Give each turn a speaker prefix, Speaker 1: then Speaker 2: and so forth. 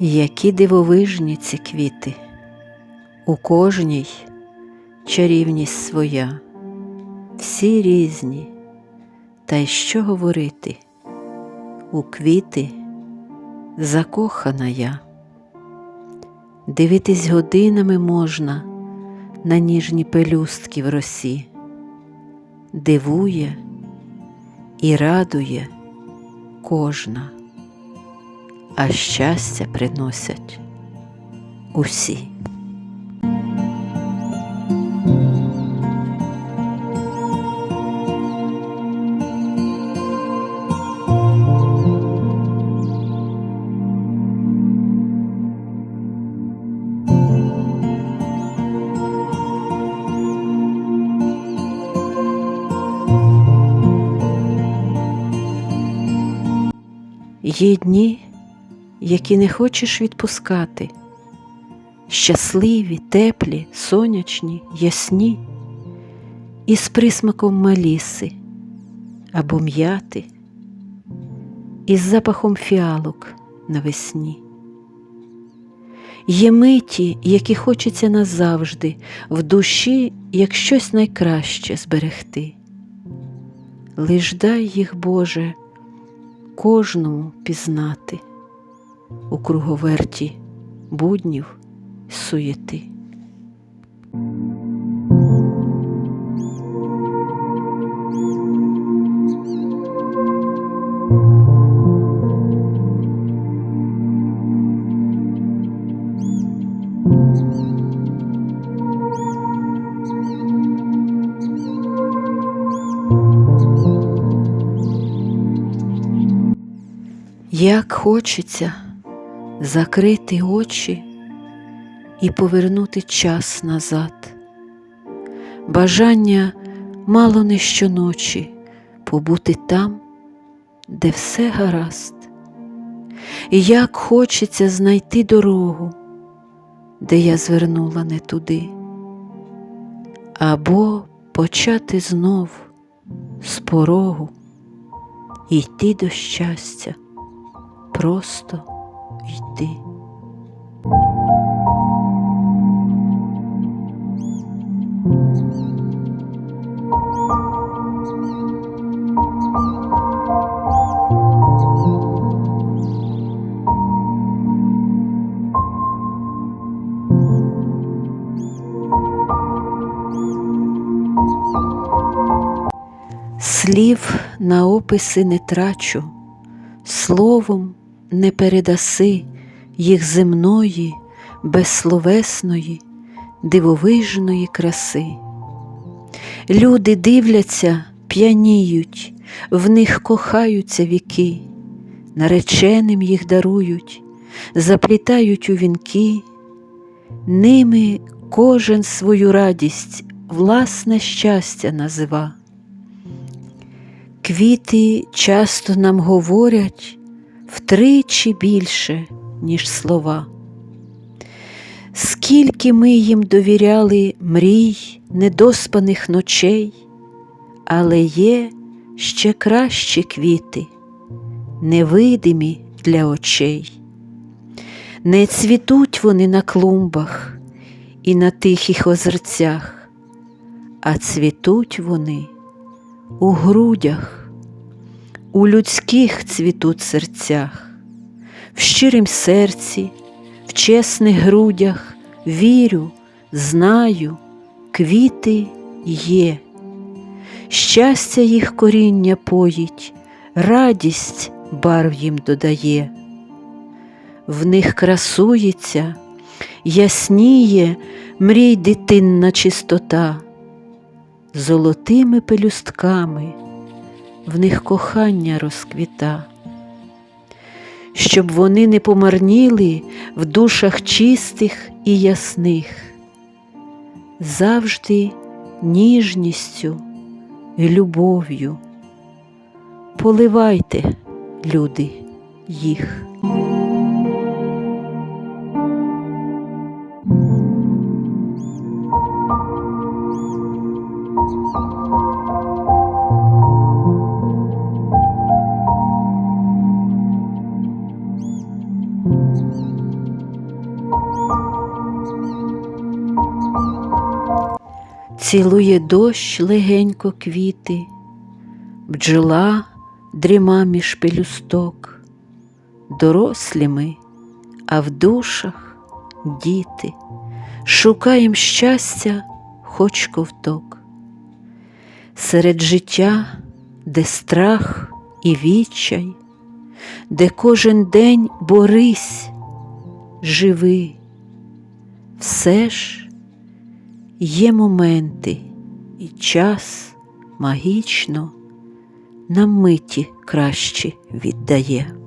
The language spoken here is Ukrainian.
Speaker 1: Які дивовижні ці квіти, у кожній чарівність своя, всі різні, та й що говорити, у квіти закохана я. Дивитись годинами можна на ніжні пелюстки в росі, дивує і радує кожна а щастя приносять усі. Є дні, які не хочеш відпускати, щасливі, теплі, сонячні, ясні, із присмаком маліси або м'яти, із запахом фіалок навесні. Є миті, які хочеться назавжди, в душі, як щось найкраще зберегти. Лиш дай їх, Боже, кожному пізнати у круговерті буднів суєти. Як хочеться закрити очі і повернути час назад. Бажання мало не щоночі побути там, де все гаразд. І як хочеться знайти дорогу, де я звернула не туди, або почати знов з порогу йти до щастя просто йти. Слів на описи не трачу, словом не передаси їх земної, безсловесної, дивовижної краси. Люди дивляться, п'яніють, в них кохаються віки, нареченим їх дарують, заплітають у вінки, ними кожен свою радість, власне щастя назива. Квіти часто нам говорять втричі більше, ніж слова. Скільки ми їм довіряли мрій, недоспаних ночей, але є ще кращі квіти, невидимі для очей. Не цвітуть вони на клумбах і на тихих озерцях, а цвітуть вони у грудях, у людських цвітуть серцях, в щирім серці, в чесних грудях вірю, знаю, квіти є, щастя їх коріння поїть, радість барв їм додає, в них красується, ясніє мрій дитинна чистота. Золотими пелюстками, в них кохання розквіта, щоб вони не помарніли в душах чистих і ясних, завжди ніжністю і любов'ю. Поливайте, люди, їх. Цілує дощ легенько квіти, бджола дріма між пелюсток, дорослі ми, а в душах діти, шукаєм щастя, хоч ковток. Серед життя, де страх і відчай, де кожен день борись, живи, все ж є моменти і час магічно на миті краще віддає.